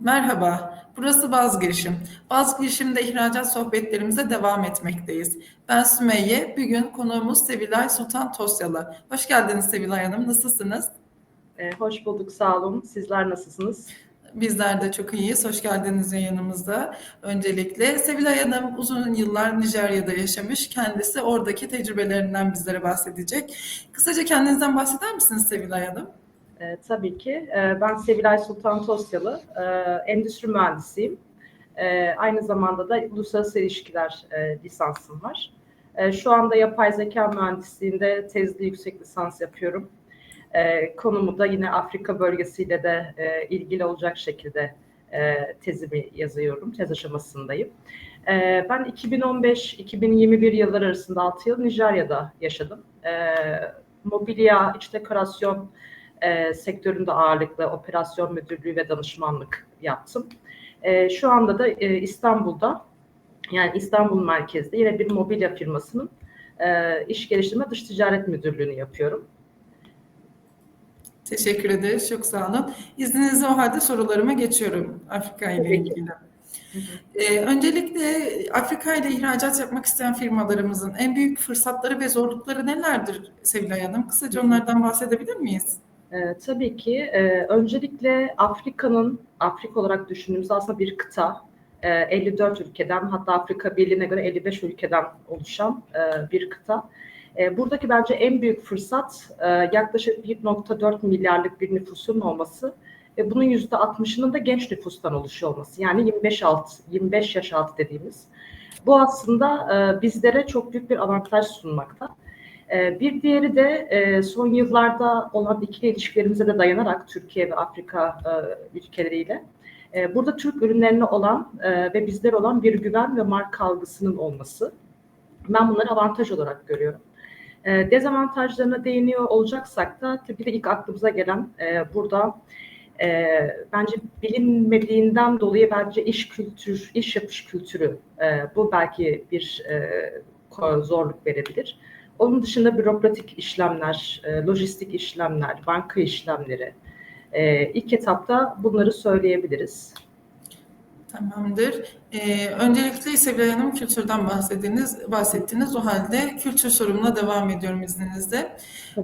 Merhaba, burası Baz Girişim. Baz Girişim'de ihracat sohbetlerimize devam etmekteyiz. Ben Sümeyye, bugün konuğumuz Sevilay Sultan Tosyalı. Hoş geldiniz Sevilay Hanım, nasılsınız? Ee, hoş bulduk, sağ olun. Sizler nasılsınız? Bizler de çok iyiyiz, hoş geldiniz yayınımızda. Öncelikle Sevilay Hanım uzun yıllar Nijerya'da yaşamış, kendisi oradaki tecrübelerinden bizlere bahsedecek. Kısaca kendinizden bahseder misiniz Sevilay Hanım? Ee, tabii ki. Ee, ben Sevilay Sultan Tosyalı, ee, endüstri mühendisiyim. Ee, aynı zamanda da uluslararası ilişkiler e, lisansım var. Ee, şu anda yapay zeka mühendisliğinde tezli yüksek lisans yapıyorum. Ee, konumu da yine Afrika bölgesiyle de e, ilgili olacak şekilde e, tezimi yazıyorum, tez aşamasındayım. Ee, ben 2015-2021 yılları arasında 6 yıl Nijerya'da yaşadım. Ee, mobilya, iç dekorasyon, e, sektöründe ağırlıklı operasyon müdürlüğü ve danışmanlık yaptım. E, şu anda da e, İstanbul'da yani İstanbul merkezli yine bir mobilya firmasının e, iş geliştirme dış ticaret müdürlüğünü yapıyorum. Teşekkür ederiz, çok sağ olun. İzninizle o halde sorularıma geçiyorum Afrika ile ilgili. Ee, öncelikle Afrika ile ihracat yapmak isteyen firmalarımızın en büyük fırsatları ve zorlukları nelerdir Sevilay Hanım? Kısaca onlardan bahsedebilir miyiz? E, tabii ki. E, öncelikle Afrika'nın, Afrika olarak düşündüğümüzde aslında bir kıta. E, 54 ülkeden hatta Afrika Birliği'ne göre 55 ülkeden oluşan e, bir kıta. E, buradaki bence en büyük fırsat e, yaklaşık 1.4 milyarlık bir nüfusun olması ve bunun %60'ının da genç nüfustan oluşuyor olması. Yani 25 alt, 25 yaş altı dediğimiz. Bu aslında e, bizlere çok büyük bir avantaj sunmakta. Ee, Bir diğeri de e, son yıllarda olan ikili ilişkilerimize de dayanarak Türkiye ve Afrika e, ülkeleriyle e, burada Türk ürünlerine olan ve bizler olan bir güven ve marka algısının olması. Ben bunları avantaj olarak görüyorum. Dezavantajlarına değiniyor olacaksak da tabii de ilk aklımıza gelen burada bence bilinmediğinden dolayı bence iş kültür, iş yapış kültürü bu belki bir zorluk verebilir. Onun dışında bürokratik işlemler, e, lojistik işlemler, banka işlemleri. E, ilk etapta bunları söyleyebiliriz. Tamamdır. Ee, öncelikle Sevilay Hanım kültürden bahsettiniz, bahsettiniz. O halde kültür sorumuna devam ediyorum izninizle.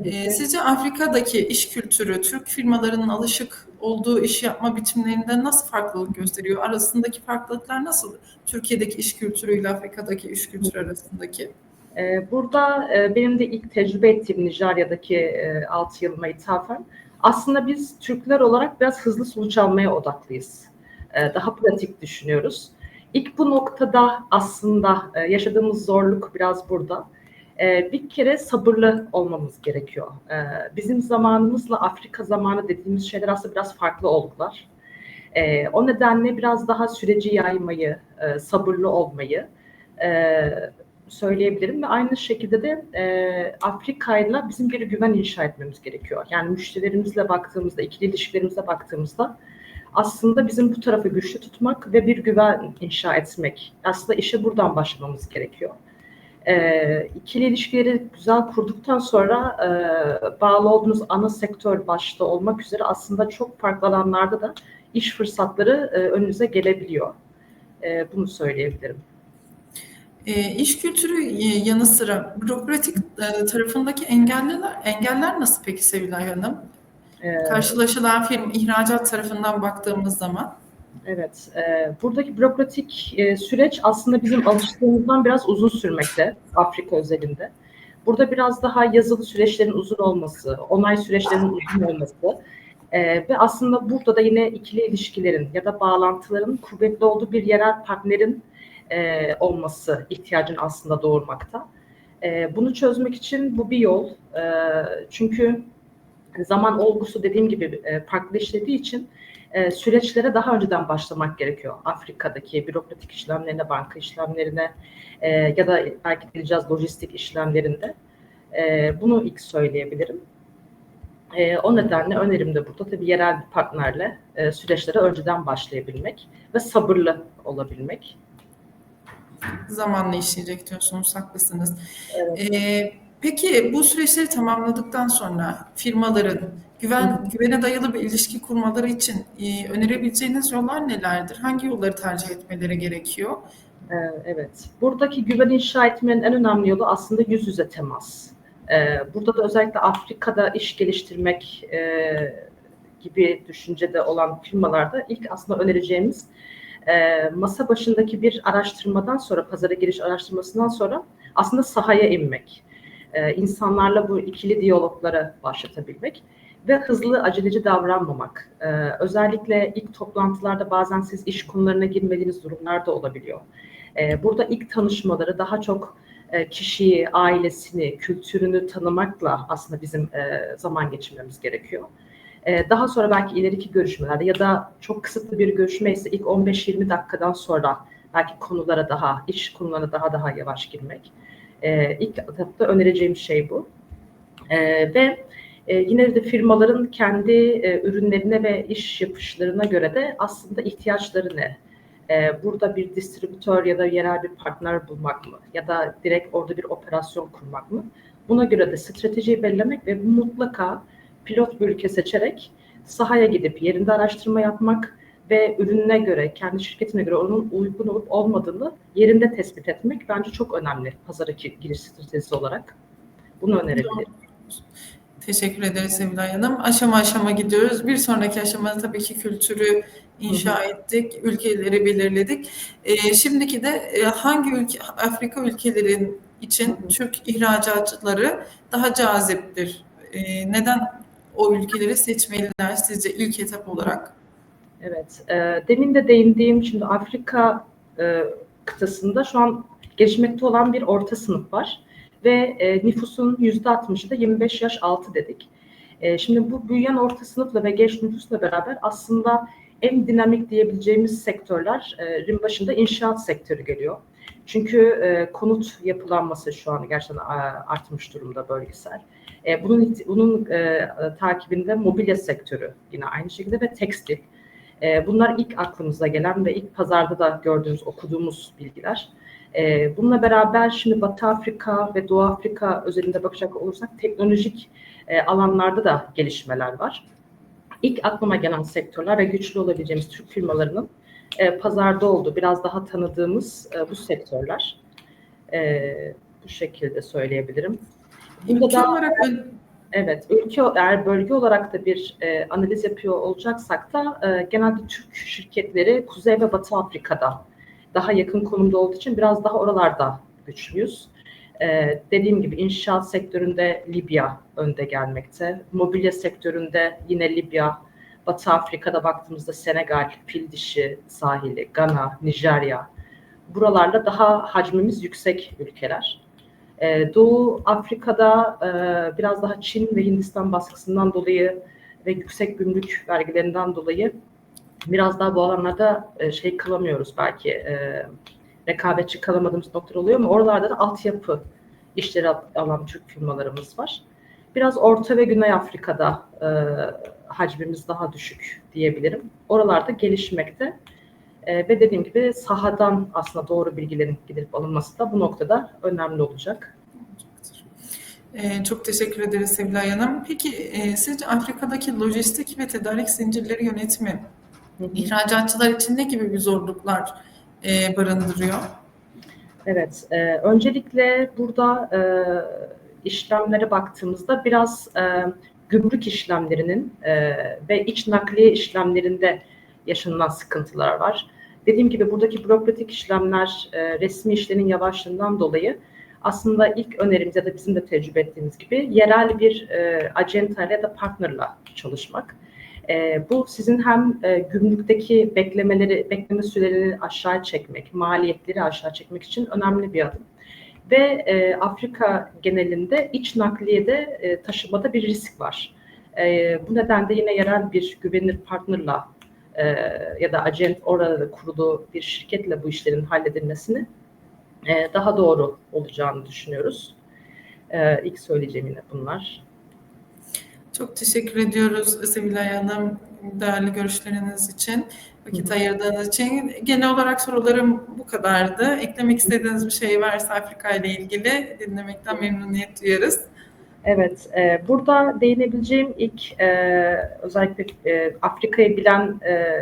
Ee, sizce Afrika'daki iş kültürü Türk firmalarının alışık olduğu iş yapma biçimlerinden nasıl farklılık gösteriyor? Arasındaki farklılıklar nasıl? Türkiye'deki iş kültürüyle Afrika'daki iş kültürü arasındaki? E, burada e, benim de ilk tecrübe ettiğim Nijerya'daki e, 6 yılıma ithafen aslında biz Türkler olarak biraz hızlı sonuç almaya odaklıyız. E, daha pratik düşünüyoruz. İlk bu noktada aslında e, yaşadığımız zorluk biraz burada. E, bir kere sabırlı olmamız gerekiyor. E, bizim zamanımızla Afrika zamanı dediğimiz şeyler aslında biraz farklı oldular. E, o nedenle biraz daha süreci yaymayı, e, sabırlı olmayı e, söyleyebilirim ve aynı şekilde de e, Afrika'yla bizim bir güven inşa etmemiz gerekiyor. Yani müşterilerimizle baktığımızda, ikili ilişkilerimize baktığımızda aslında bizim bu tarafı güçlü tutmak ve bir güven inşa etmek. Aslında işe buradan başlamamız gerekiyor. E, ikili ilişkileri güzel kurduktan sonra e, bağlı olduğunuz ana sektör başta olmak üzere aslında çok farklı alanlarda da iş fırsatları e, önünüze gelebiliyor. E, bunu söyleyebilirim. E, iş kültürü e, yanı sıra bürokratik e, tarafındaki engeller, engeller nasıl peki Sevilay Hanım? E, Karşılaşılan firm ihracat tarafından baktığımız zaman. Evet, e, buradaki bürokratik e, süreç aslında bizim alıştığımızdan biraz uzun sürmekte Afrika özelinde. Burada biraz daha yazılı süreçlerin uzun olması, onay süreçlerinin uzun olması e, ve aslında burada da yine ikili ilişkilerin ya da bağlantıların kuvvetli olduğu bir yerel partnerin e, olması ihtiyacını aslında doğurmakta. E, bunu çözmek için bu bir yol. E, çünkü zaman olgusu dediğim gibi e, farklı işlediği için e, süreçlere daha önceden başlamak gerekiyor. Afrika'daki bürokratik işlemlerine, banka işlemlerine e, ya da belki diyeceğiz lojistik işlemlerinde. E, bunu ilk söyleyebilirim. E, o nedenle önerim de burada tabii yerel bir partnerle e, süreçlere önceden başlayabilmek ve sabırlı olabilmek. Zamanla işleyecek diyorsunuz, haklısınız. Evet. E, peki bu süreçleri tamamladıktan sonra firmaların Güven, güvene dayalı bir ilişki kurmaları için e, önerebileceğiniz yollar nelerdir? Hangi yolları tercih etmeleri gerekiyor? Ee, Evet. Buradaki güven inşa etmenin en önemli yolu aslında yüz yüze temas. Ee, Burada da özellikle Afrika'da iş geliştirmek e, gibi düşüncede olan firmalarda ilk aslında önereceğimiz e, masa başındaki bir araştırmadan sonra, pazara giriş araştırmasından sonra aslında sahaya inmek. Ee, insanlarla bu ikili diyaloglara başlatabilmek ve hızlı aceleci davranmamak. Ee, Özellikle ilk toplantılarda bazen siz iş konularına girmediğiniz durumlar da olabiliyor. Burada ilk tanışmaları daha çok e, kişiyi, ailesini, kültürünü tanımakla aslında bizim e, zaman geçirmemiz gerekiyor. E, Daha sonra belki ileriki görüşmelerde ya da çok kısıtlı bir görüşme ise ilk 15-20 dakikadan sonra belki konulara daha, iş konularına daha daha yavaş girmek. E, İlk etapta önereceğim şey bu. E, Ve e, yine de firmaların kendi e, ürünlerine ve iş yapışlarına göre de aslında ihtiyaçları ne? Ee, burada bir distribütör ya da yerel bir partner bulmak mı? Ya da direkt orada bir operasyon kurmak mı? Buna göre de stratejiyi belirlemek ve mutlaka pilot bir ülke seçerek sahaya gidip yerinde araştırma yapmak ve ürününe göre, kendi şirketine göre onun uygun olup olmadığını yerinde tespit etmek bence çok önemli pazardaki giriş stratejisi olarak. Bunu önerebilirim. Teşekkür ederiz Sevilay Hanım. Aşama aşama gidiyoruz. Bir sonraki aşamada tabii ki kültürü inşa ettik, ülkeleri belirledik. Ee, şimdiki de e, hangi ülke, Afrika ülkelerin için Türk ihracatçıları daha caziptir? Ee, neden o ülkeleri seçmeliler sizce ilk etap olarak? Evet, e, demin de değindiğim şimdi Afrika e, kıtasında şu an gelişmekte olan bir orta sınıf var ve e, nüfusun yüzde 60'ı da 25 yaş altı dedik. E, şimdi bu büyüyen orta sınıfla ve genç nüfusla beraber aslında en dinamik diyebileceğimiz sektörlerin başında inşaat sektörü geliyor. Çünkü e, konut yapılanması şu an gerçekten e, artmış durumda bölgesel. E, bunun bunun e, takibinde mobilya sektörü yine aynı şekilde ve tekstil. E, bunlar ilk aklımıza gelen ve ilk pazarda da gördüğümüz, okuduğumuz bilgiler. E, bununla beraber şimdi Batı Afrika ve Doğu Afrika özelinde bakacak olursak teknolojik e, alanlarda da gelişmeler var. İlk aklıma gelen sektörler ve güçlü olabileceğimiz Türk firmalarının e, pazarda olduğu, biraz daha tanıdığımız e, bu sektörler. E, bu şekilde söyleyebilirim. Burada Ülke da- olarak Evet, ülke eğer bölge olarak da bir e, analiz yapıyor olacaksak da e, genelde Türk şirketleri Kuzey ve Batı Afrika'da daha yakın konumda olduğu için biraz daha oralarda güçlüyüz. E, dediğim gibi inşaat sektöründe Libya önde gelmekte. Mobilya sektöründe yine Libya, Batı Afrika'da baktığımızda Senegal, Fildişi sahili, Gana, Nijerya. Buralarda daha hacmimiz yüksek ülkeler. Ee, Doğu Afrika'da e, biraz daha Çin ve Hindistan baskısından dolayı ve yüksek gümrük vergilerinden dolayı biraz daha bu alanlarda e, şey kalamıyoruz belki e, rekabetçi kalamadığımız noktalar oluyor ama oralarda da altyapı işleri al- alan Türk firmalarımız var. Biraz Orta ve Güney Afrika'da e, hacmimiz daha düşük diyebilirim. Oralarda gelişmekte. E, ve dediğim gibi sahadan aslında doğru bilgilerin gidilip alınması da bu noktada önemli olacak. Ee, çok teşekkür ederiz Sevilay Hanım. Peki e, sizce Afrika'daki lojistik ve tedarik zincirleri yönetimi Hı hı. ihracatçılar için ne gibi bir zorluklar e, barındırıyor? Evet, e, öncelikle burada e, işlemlere baktığımızda biraz e, gümrük işlemlerinin e, ve iç nakliye işlemlerinde yaşanılan sıkıntılar var. Dediğim gibi buradaki bürokratik işlemler, e, resmi işlerin yavaşlığından dolayı aslında ilk önerimiz ya da bizim de tecrübe ettiğimiz gibi yerel bir e, acentayla ya da partnerla çalışmak. E, bu sizin hem e, gümrükteki beklemeleri, bekleme sürelerini aşağı çekmek, maliyetleri aşağı çekmek için önemli bir adım. Ve e, Afrika genelinde iç nakliyede e, taşımada bir risk var. E, bu nedenle yine yerel bir güvenilir partnerla e, ya da acent orada kurulu bir şirketle bu işlerin halledilmesini e, daha doğru olacağını düşünüyoruz. E, ilk söyleyeceğim yine bunlar. Çok teşekkür ediyoruz Sevilay Hanım değerli görüşleriniz için, vakit ayırdığınız için. Genel olarak sorularım bu kadardı. Eklemek istediğiniz bir şey varsa Afrika ile ilgili dinlemekten memnuniyet duyarız. Evet, e, burada değinebileceğim ilk e, özellikle e, Afrika'yı bilen e,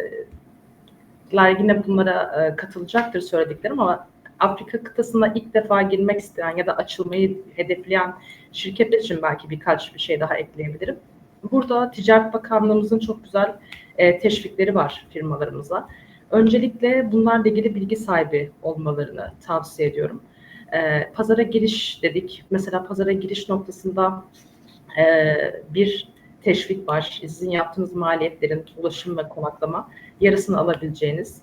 yine bunlara e, katılacaktır söylediklerim ama Afrika kıtasına ilk defa girmek isteyen ya da açılmayı hedefleyen şirketler için belki birkaç bir şey daha ekleyebilirim. Burada Ticaret Bakanlığımızın çok güzel e, teşvikleri var firmalarımıza. Öncelikle bunlarla ilgili bilgi sahibi olmalarını tavsiye ediyorum. E, pazara giriş dedik. Mesela pazara giriş noktasında e, bir teşvik var. Sizin yaptığınız maliyetlerin ulaşım ve konaklama yarısını alabileceğiniz.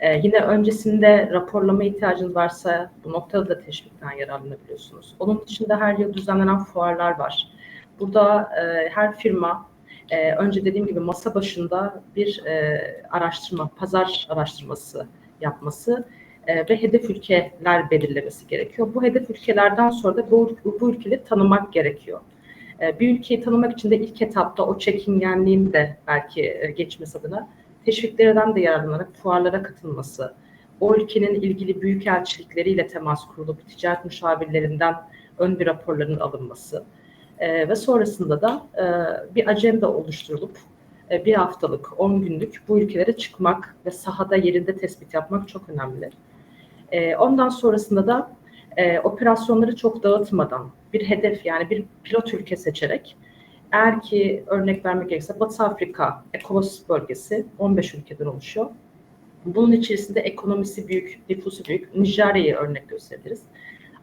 E, yine öncesinde raporlama ihtiyacınız varsa bu noktada da teşvikten yararlanabiliyorsunuz. Onun dışında her yıl düzenlenen fuarlar var. Burada e, her firma e, önce dediğim gibi masa başında bir e, araştırma, pazar araştırması yapması ve hedef ülkeler belirlemesi gerekiyor. Bu hedef ülkelerden sonra da bu, bu ülkeleri tanımak gerekiyor. E, bir ülkeyi tanımak için de ilk etapta o çekingenliğin de belki e, geçmesi adına teşviklerden de yararlanarak fuarlara katılması, o ülkenin ilgili büyükelçilikleriyle temas kurulup ticaret müşavirlerinden ön bir raporların alınması e, ve sonrasında da e, bir ajanda oluşturulup e, bir haftalık, 10 günlük bu ülkelere çıkmak ve sahada yerinde tespit yapmak çok önemli. E, ondan sonrasında da e, operasyonları çok dağıtmadan bir hedef yani bir pilot ülke seçerek eğer ki örnek vermek gerekirse Batı Afrika ECOWAS bölgesi 15 ülkeden oluşuyor. Bunun içerisinde ekonomisi büyük, nüfusu büyük. Nijerya'yı örnek gösterebiliriz.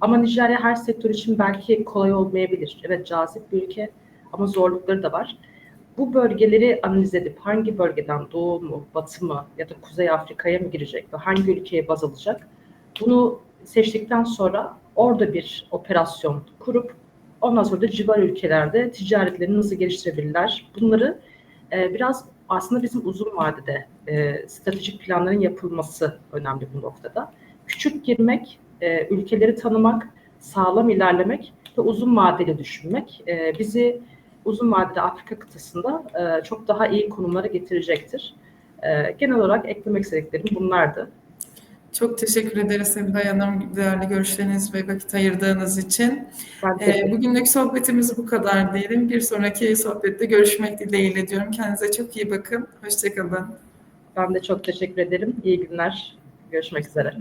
Ama Nijerya her sektör için belki kolay olmayabilir. Evet cazip bir ülke ama zorlukları da var. Bu bölgeleri analiz edip hangi bölgeden doğu mu, batı mı ya da Kuzey Afrika'ya mı girecek ve hangi ülkeye baz alacak? Bunu seçtikten sonra orada bir operasyon kurup ondan sonra da civar ülkelerde ticaretlerini nasıl geliştirebilirler? Bunları e, biraz aslında bizim uzun vadede e, stratejik planların yapılması önemli bu noktada. Küçük girmek, e, ülkeleri tanımak, sağlam ilerlemek ve uzun vadeli düşünmek e, bizi uzun vadede Afrika kıtasında e, çok daha iyi konumlara getirecektir. E, genel olarak eklemek istediklerim bunlardı. Çok teşekkür ederiz Sevilay Hanım değerli görüşleriniz ve vakit ayırdığınız için. Ee, bugünlük sohbetimiz bu kadar diyelim. Bir sonraki sohbette görüşmek dileğiyle diyorum. Kendinize çok iyi bakın. Hoşçakalın. Ben de çok teşekkür ederim. İyi günler. Görüşmek üzere.